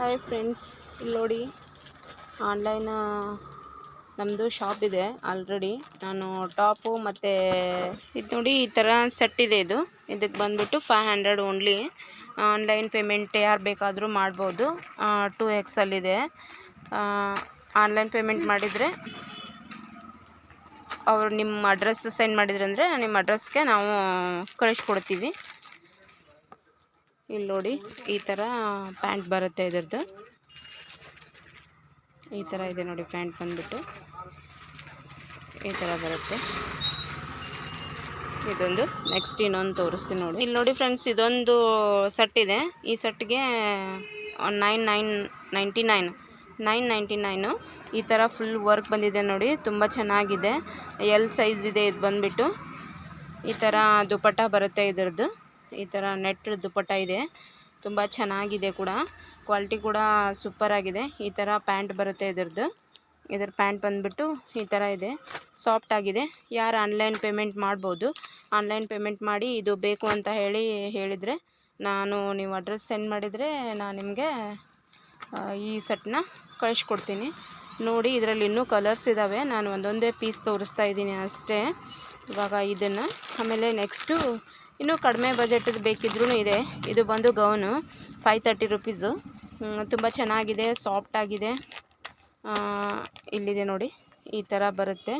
Hi friends ಇಲ್ಲಿ ನೋಡಿ online ನಮ್ಮದು ಶಾಪ್ ಇದೆ ಆಲ್ರೆಡಿ ನಾನು ಟಾಪು ಮತ್ತು ಇದು ನೋಡಿ ಈ ಥರ ಸೆಟ್ ಇದೆ ಇದು. ಇದಕ್ಕೆ ಬಂದುಬಿಟ್ಟು five hundred only online payment ಯಾರು ಬೇಕಾದರೂ ಮಾಡ್ಬೋದು. ಟೂ ಎಕ್ಸಲ್ಲಿದೆ ಆನ್ಲೈನ್ ಪೇಮೆಂಟ್ ಮಾಡಿದರೆ ಅವರು ನಿಮ್ಮ ಅಡ್ರೆಸ್ ಸೆಂಡ್ ಮಾಡಿದ್ರಂದರೆ, ನಿಮ್ಮ ಅಡ್ರೆಸ್ಗೆ ನಾವು ಕಳಿಸ್ಕೊಡ್ತೀವಿ. ಇಲ್ಲಿ ನೋಡಿ, ಈ ಥರ ಪ್ಯಾಂಟ್ ಬರುತ್ತೆ ಇದರದ್ದು. ಈ ಥರ ಇದೆ ನೋಡಿ ಪ್ಯಾಂಟ್ ಬಂದ್ಬಿಟ್ಟು. ಈ ಥರ ಬರುತ್ತೆ. ಇದೊಂದು ನೆಕ್ಸ್ಟ್ ಇನ್ನೊಂದು ತೋರಿಸ್ತೀನಿ ನೋಡಿ. ಇಲ್ಲಿ ನೋಡಿ ಫ್ರೆಂಡ್ಸ್, ಇದೊಂದು ಸೆಟ್ ಇದೆ. ಈ ಸೆಟ್ಗೆ nine nine ninety nine nine ninety nine ಈ ಥರ ಫುಲ್ ವರ್ಕ್ ಬಂದಿದೆ ನೋಡಿ. ತುಂಬ ಚೆನ್ನಾಗಿದೆ. ಎಲ್ ಸೈಜ್ ಇದೆ, ಇದು ಬಂದುಬಿಟ್ಟು. ಈ ಥರ ದುಪಟ್ಟ ಬರುತ್ತೆ ಇದರದ್ದು. ಈ ಥರ ನೆಟ್ ದುಪ್ಪಟ್ಟ ಇದೆ. ತುಂಬ ಚೆನ್ನಾಗಿದೆ ಕೂಡ. ಕ್ವಾಲಿಟಿ ಕೂಡ ಸೂಪರ್ ಆಗಿದೆ. ಈ ಥರ ಪ್ಯಾಂಟ್ ಬರುತ್ತೆ ಇದರದ್ದು. ಇದರ ಪ್ಯಾಂಟ್ ಬಂದುಬಿಟ್ಟು ಈ ಥರ ಇದೆ. ಸಾಫ್ಟ್ ಆಗಿದೆ. ಯಾರು ಆನ್ಲೈನ್ ಪೇಮೆಂಟ್ ಮಾಡ್ಬೋದು. ಆನ್ಲೈನ್ ಪೇಮೆಂಟ್ ಮಾಡಿ ಇದು ಬೇಕು ಅಂತ ಹೇಳಿ ಹೇಳಿದರೆ ನಾನು ನೀವು ಅಡ್ರೆಸ್ ಸೆಂಡ್ ಮಾಡಿದರೆ ನಾನು ನಿಮಗೆ ಈ ಸೆಟ್ನ ಕಳಿಸ್ಕೊಡ್ತೀನಿ. ನೋಡಿ, ಇದರಲ್ಲಿ ಇನ್ನೂ ಕಲರ್ಸ್ ಇದ್ದಾವೆ ನಾನು ಒಂದೊಂದೇ ಪೀಸ್ ತೋರಿಸ್ತಾ ಇದ್ದೀನಿ ಅಷ್ಟೇ. ಇವಾಗ ಇದನ್ನು ಆಮೇಲೆ ನೆಕ್ಸ್ಟು ಇನ್ನೂ ಕಡಿಮೆ ಬಜೆಟದು ಬೇಕಿದ್ರೂ ಇದೆ. ಇದು ಬಂದು ಗೌನು ಫೈವ್ ತರ್ಟಿ ರುಪೀಸು ತುಂಬ ಚೆನ್ನಾಗಿದೆ ಸಾಫ್ಟ್ ಆಗಿದೆ. ಆ, ಇಲ್ಲಿದೆ ನೋಡಿ ಈ ಥರ ಬರುತ್ತೆ.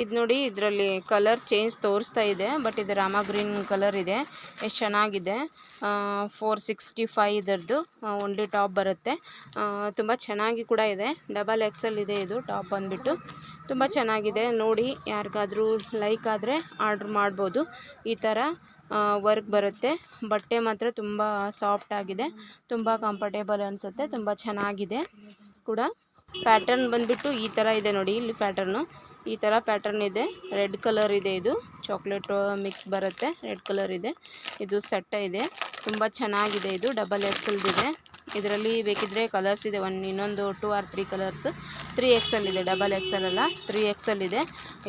ಇದು ನೋಡಿ ಇದರಲ್ಲಿ ಕಲರ್ ಚೇಂಜ್ ತೋರಿಸ್ತಾ ಇದೆ ಬಟ್ ಇದು ರಾಮ ಗ್ರೀನ್ ಕಲರ್ ಇದೆ. ಎಷ್ಟು ಚೆನ್ನಾಗಿದೆ. ಫೋರ್ ಸಿಕ್ಸ್ಟಿ ಫೈವ್ ಇದರದ್ದು ಓನ್ಲಿ ಟಾಪ್ ಬರುತ್ತೆ. ತುಂಬ ಚೆನ್ನಾಗಿ ಕೂಡ ಇದೆ. ಡಬಲ್ ಎಕ್ಸೆಲ್ ಇದೆ ಇದು ಟಾಪ್ ಬಂದುಬಿಟ್ಟು. ತುಂಬ ಚೆನ್ನಾಗಿದೆ. ನೋಡಿ, ಯಾರಿಗಾದರೂ ಲೈಕ್ ಆದರೆ ಆರ್ಡ್ರ್ ಮಾಡ್ಬೋದು. ಈ ಥರ ವರ್ಕ್ ಬರುತ್ತೆ. ಬಟ್ಟೆ ಮಾತ್ರ ತುಂಬ ಸಾಫ್ಟ್ ಆಗಿದೆ. ತುಂಬ ಕಂಫರ್ಟೇಬಲ್ ಅನಿಸುತ್ತೆ. ತುಂಬ ಚೆನ್ನಾಗಿದೆ ಕೂಡ. ಪ್ಯಾಟರ್ನ್ ಬಂದುಬಿಟ್ಟು ಈ ಥರ ಇದೆ ನೋಡಿ, ಇಲ್ಲಿ ಪ್ಯಾಟರ್ನು ಈ ಥರ ಪ್ಯಾಟರ್ನ್ ಇದೆ. ರೆಡ್ ಕಲರ್ ಇದೆ ಇದು. ಚಾಕ್ಲೇಟ್ ಮಿಕ್ಸ್ ಬರುತ್ತೆ. ರೆಡ್ ಕಲರ್ ಇದೆ. ಇದು ಸೆಟ್ಟ ಇದೆ. ತುಂಬ ಚೆನ್ನಾಗಿದೆ ಇದು. ಡಬಲ್ ಎಕ್ಸಲ್ದಿದೆ ಇದರಲ್ಲಿ ಬೇಕಿದ್ರೆ ಕಲರ್ಸ್ ಇದೆ. ಒನ್ ಇನ್ನೊಂದು two or three colours three XL ಇದೆ ಡಬಲ್ ಎಕ್ಸಲ್ ಅಲ್ಲ ತ್ರೀ ಎಕ್ಸಲ್ ಇದೆ.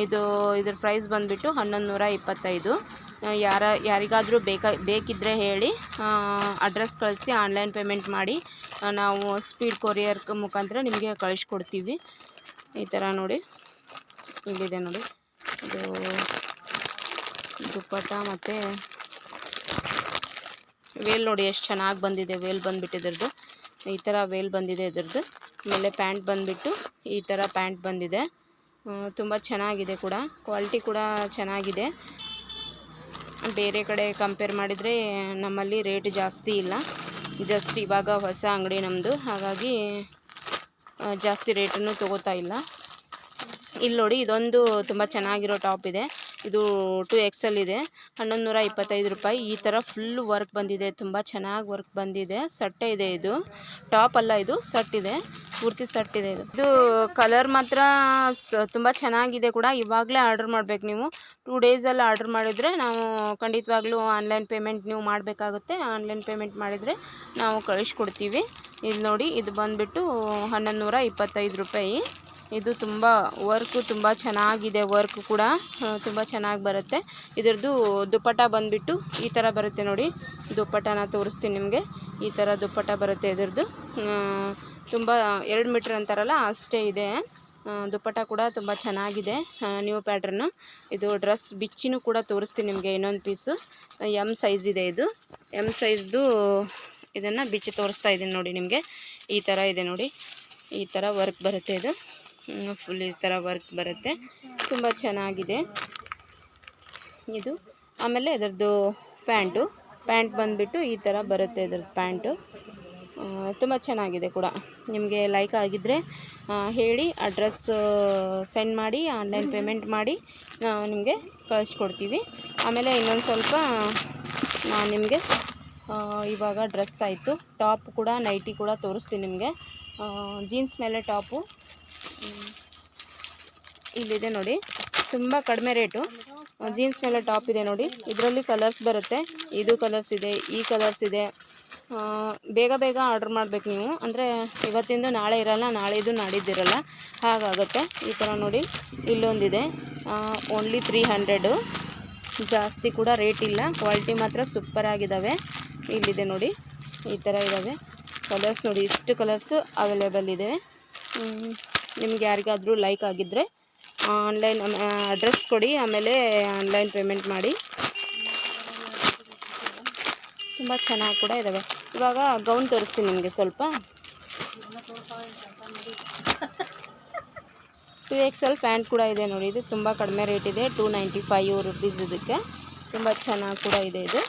ಇದು ಇದ್ರ ಪ್ರೈಸ್ ಬಂದುಬಿಟ್ಟು ಹನ್ನೊಂದು ನೂರ ಇಪ್ಪತ್ತೈದು ಯಾರ, ಯಾರಿಗಾದರೂ ಬೇಕಾ ಬೇಕಿದ್ದರೆ ಹೇಳಿ ಅಡ್ರೆಸ್ ಕಳಿಸಿ ಆನ್ಲೈನ್ ಪೇಮೆಂಟ್ ಮಾಡಿ ನಾವು ಸ್ಪೀಡ್ ಕೊರಿಯರ್ ಮುಖಾಂತರ ನಿಮಗೆ ಕಳಿಸ್ಕೊಡ್ತೀವಿ. ಈ ಥರ ನೋಡಿ, ಇಲ್ಲಿದೆ ನೋಡಿ. ಇದು ದುಪ್ಪಟ್ಟ ಮತ್ತು ವೇಲ್ ನೋಡಿ ಎಷ್ಟು ಚೆನ್ನಾಗಿ ಬಂದಿದೆ, ವೇಲ್ ಬಂದುಬಿಟ್ಟು ಇದ್ರದ್ದು ಈ ಥರ ವೇಲ್ ಬಂದಿದೆ ಇದ್ರದ್ದು. ಆಮೇಲೆ ಪ್ಯಾಂಟ್ ಬಂದುಬಿಟ್ಟು ಈ ಥರ ಪ್ಯಾಂಟ್ ಬಂದಿದೆ. ತುಂಬ ಚೆನ್ನಾಗಿದೆ ಕೂಡ. ಕ್ವಾಲಿಟಿ ಕೂಡ ಚೆನ್ನಾಗಿದೆ. ಬೇರೆ ಕಡೆ ಕಂಪೇರ್ ಮಾಡಿದರೆ ನಮ್ಮಲ್ಲಿ ರೇಟ್ ಜಾಸ್ತಿ ಇಲ್ಲ. ಜಸ್ಟ್ ಇವಾಗ ಹೊಸ ಅಂಗಡಿ ನಮ್ಮದು ಹಾಗಾಗಿ ಜಾಸ್ತಿ ರೇಟನ್ನು ತೊಗೋತಾ ಇಲ್ಲ. ಇಲ್ಲಿ ನೋಡಿ ಇದೊಂದು ತುಂಬ ಚೆನ್ನಾಗಿರೋ ಟಾಪ್ ಇದೆ. ಇದು ಟು ಎಕ್ಸೆಲ್ ಇದೆ. ಹನ್ನೊಂದು ನೂರ ಇಪ್ಪತ್ತೈದು ರೂಪಾಯಿ. ಈ ಥರ ಫುಲ್ ವರ್ಕ್ ಬಂದಿದೆ. ತುಂಬ ಚೆನ್ನಾಗಿ ವರ್ಕ್ ಬಂದಿದೆ. ಸಟ್ಟೆ ಇದೆ ಇದು. ಟಾಪ್ ಅಲ್ಲ ಇದು. ಸಟ್ ಇದೆ. ಪೂರ್ತಿ ಸಟ್ ಇದೆ ಇದು. ಇದು ಕಲರ್ ಮಾತ್ರ ತುಂಬ ಚೆನ್ನಾಗಿದೆ ಕೂಡ. ಇವಾಗಲೇ ಆರ್ಡರ್ ಮಾಡಬೇಕು ನೀವು. ಟೂ ಡೇಸಲ್ಲಿ ಆರ್ಡರ್ ಮಾಡಿದರೆ ನಾವು ಖಂಡಿತವಾಗ್ಲೂ ಆನ್ಲೈನ್ ಪೇಮೆಂಟ್ ನೀವು ಮಾಡಬೇಕಾಗುತ್ತೆ. ಆನ್ಲೈನ್ ಪೇಮೆಂಟ್ ಮಾಡಿದರೆ ನಾವು ಕಳಿಸ್ಕೊಡ್ತೀವಿ. ಇಲ್ಲಿ ನೋಡಿ ಇದು ಬಂದುಬಿಟ್ಟು ಹನ್ನೊಂದು ರೂಪಾಯಿ. ಇದು ತುಂಬ ವರ್ಕು ತುಂಬ ಚೆನ್ನಾಗಿದೆ, ವರ್ಕ್ ಕೂಡ ತುಂಬ ಚೆನ್ನಾಗಿ ಬರುತ್ತೆ. ಇದರದ್ದು ದುಪ್ಪಟ್ಟ ಬಂದುಬಿಟ್ಟು ಈ ಥರ ಬರುತ್ತೆ ನೋಡಿ. ದುಪ್ಪಟ್ಟನ ತೋರಿಸ್ತೀನಿ ನಿಮಗೆ. ಈ ಥರ ದುಪ್ಪಟ್ಟ ಬರುತ್ತೆ ಇದರದ್ದು. ತುಂಬ ಎರಡು ಮೀಟ್ರ್ ಅಂತಾರಲ್ಲ, ಅಷ್ಟೇ ಇದೆ. ದುಪ್ಪಟ್ಟ ದುಪ್ಪಟ ಕೂಡ ತುಂಬ ಚೆನ್ನಾಗಿದೆ ನ್ಯೂ ಪ್ಯಾಟ್ರನ್ನು ಇದು ಡ್ರೆಸ್ ಬಿಚ್ಚಿನೂ ಕೂಡ ತೋರಿಸ್ತೀನಿ ನಿಮಗೆ ಇನ್ನೊಂದು ಪೀಸು. ಎಂ ಸೈಜ್ ಇದೆ ಇದು. ಎಂ ಸೈಜ್ದು ಇದನ್ನು ಬಿಚ್ಚಿ ತೋರಿಸ್ತಾ ಇದ್ದೀನಿ ನೋಡಿ ನಿಮಗೆ. ಈ ಥರ ಇದೆ ನೋಡಿ. ಈ ಥರ ವರ್ಕ್ ಬರುತ್ತೆ ಇದು. ಫುಲ್ ಈ ಥರ ವರ್ಕ್ ಬರುತ್ತೆ. ತುಂಬ ಚೆನ್ನಾಗಿದೆ. ಇದು. ಆಮೇಲೆ ಅದರದ್ದು ಪ್ಯಾಂಟು. ಪ್ಯಾಂಟ್ ಬಂದುಬಿಟ್ಟು ಈ ಥರ ಬರುತ್ತೆ ಇದ್ರದ್ದು ಪ್ಯಾಂಟು. ತುಂಬ ಚೆನ್ನಾಗಿದೆ ಕೂಡ. ನಿಮಗೆ ಲೈಕ್ ಆಗಿದ್ದರೆ ಹೇಳಿ ಅಡ್ರೆಸ್ ಸೆಂಡ್ ಮಾಡಿ ಆನ್ಲೈನ್ ಪೇಮೆಂಟ್ ಮಾಡಿ ನಿಮಗೆ ಕಳಿಸ್ಕೊಡ್ತೀವಿ. ಆಮೇಲೆ ಇನ್ನೊಂದು ಸ್ವಲ್ಪ ನಾನು ನಿಮಗೆ ಇವಾಗ ಡ್ರೆಸ್ ಆಯಿತು. ಟಾಪ್ ಕೂಡ ನೈಟಿ ಕೂಡ ತೋರಿಸ್ತೀನಿ ನಿಮಗೆ. ಜೀನ್ಸ್ ಮೇಲೆ ಟಾಪು ಇಲ್ಲಿದೆ ನೋಡಿ. ತುಂಬ ಕಡಿಮೆ ರೇಟು. ಜೀನ್ಸ್ ಮೇಲೆ ಟಾಪ್ ಇದೆ ನೋಡಿ. ಇದರಲ್ಲಿ ಕಲರ್ಸ್ ಬರುತ್ತೆ. ಇದು ಕಲರ್ಸ್ ಇದೆ, ಈ ಕಲರ್ಸ್ ಇದೆ. ಬೇಗ ಬೇಗ ಆರ್ಡ್ರ್ ಮಾಡ್ಬೇಕು ನೀವು. ಅಂದರೆ ಇವತ್ತಿಂದು, ನಾಳೆ ಇರಲ್ಲ ನಾಳೆದು ನಾಡಿದ್ದಿರಲ್ಲ. ಹಾಗಾಗುತ್ತೆ. ಈ ಥರ ನೋಡಿ. ಇಲ್ಲೊಂದಿದೆ. ಓನ್ಲಿ ತ್ರೀ ಹಂಡ್ರೆಡು ಜಾಸ್ತಿ ಕೂಡ ರೇಟ್ ಇಲ್ಲ. ಕ್ವಾಲಿಟಿ ಮಾತ್ರ ಸೂಪರ್ ಆಗಿದ್ದಾವೆ ಇಲ್ಲಿದೆ ನೋಡಿ. ಈ ಥರ ಇದ್ದಾವೆ ಕಲರ್ಸ್ ನೋಡಿ. ಇಷ್ಟು ಕಲರ್ಸು ಅವೈಲೇಬಲ್ ಇದೆ ನಿಮ್ಗೆ ಯಾರಿಗಾದರೂ ಲೈಕ್ ಆಗಿದ್ದರೆ ಆನ್ಲೈನ್ ಅಡ್ರೆಸ್ ಕೊಡಿ, ಆಮೇಲೆ ಆನ್ಲೈನ್ ಪೇಮೆಂಟ್ ಮಾಡಿ. ತುಂಬ ಚೆನ್ನಾಗಿ ಕೂಡ ಇದ್ದಾವೆ ಇವಾಗ ಗೌನ್ ತೋರಿಸ್ತೀನಿ ನಿಮಗೆ ಸ್ವಲ್ಪ. ಟು ಎಲ್ ಪ್ಯಾಂಟ್ ಕೂಡ ಇದೆ ನೋಡಿ, ಇದು ತುಂಬ ಕಡಿಮೆ ರೇಟ್ ಇದೆ ಟೂ ನೈಂಟಿ ಫೈವ್ ರುಪೀಸ್ ಇದಕ್ಕೆ. ತುಂಬ ಚೆನ್ನಾಗಿ ಕೂಡ ಇದೆ ಇದು.